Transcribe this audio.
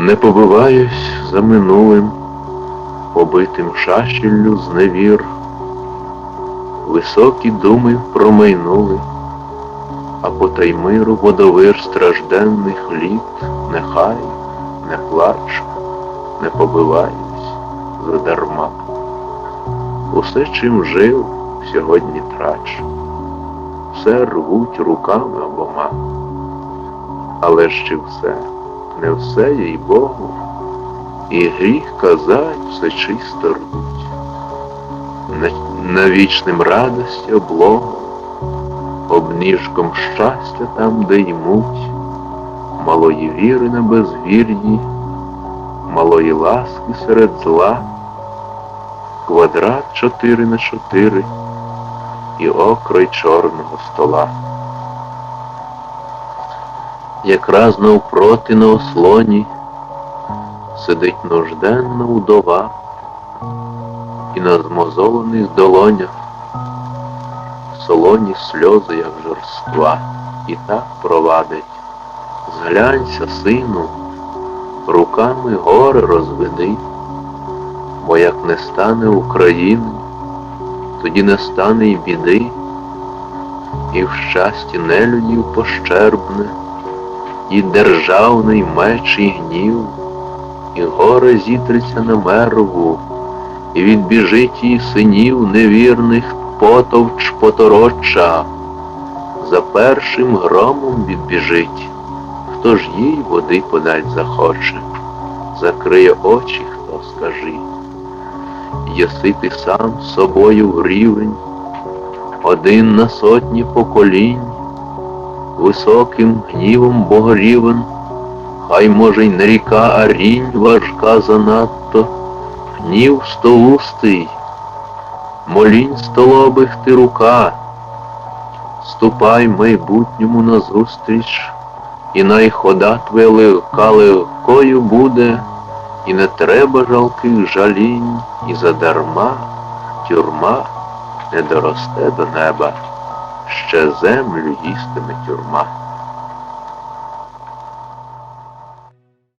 Не побиваюсь за минулим, побитим шашіллю з невір. Високі думи промайнули, а по таймиру водовир стражденних літ нехай не плачу, не побиваюсь задарма. Усе, чим жив, сьогодні трачу, все рвуть руками обома. Але чи все, не все, їй Богу, і гріх казать, все чисто рвуть. На, на вічним радості облогу, обніжком щастя там, де ймуть, малої віри на безвір'ї, малої ласки серед зла, квадрат чотири на чотири і окрой чорного стола. Якраз навпроти на ослоні сидить нужденна удова, і на змозолених долонях солоні сльози, як жорства, і так провадить. Зглянься, сину, руками гори розведи, бо як не стане України, тоді не стане й біди, і в щасті нелюдів пощербне, і державний меч і гнів, і горе зітреться на мерву, і відбіжить її синів невірних потовч потороча, за першим громом відбіжить, хто ж їй води подать захоче, закриє очі, хто скажи. Єси ти сам собою в рівень, один на сотні поколінь, високим гнівом богорівен, хай може й не ріка, а рінь важка занадто, гнів столустий, молінь столобих ти рука, ступай майбутньому назустріч, і най хода твоя легка легкою буде, і не треба жалких жалінь, і задарма тюрма не доросте до неба, ще землю їстиме тюрма.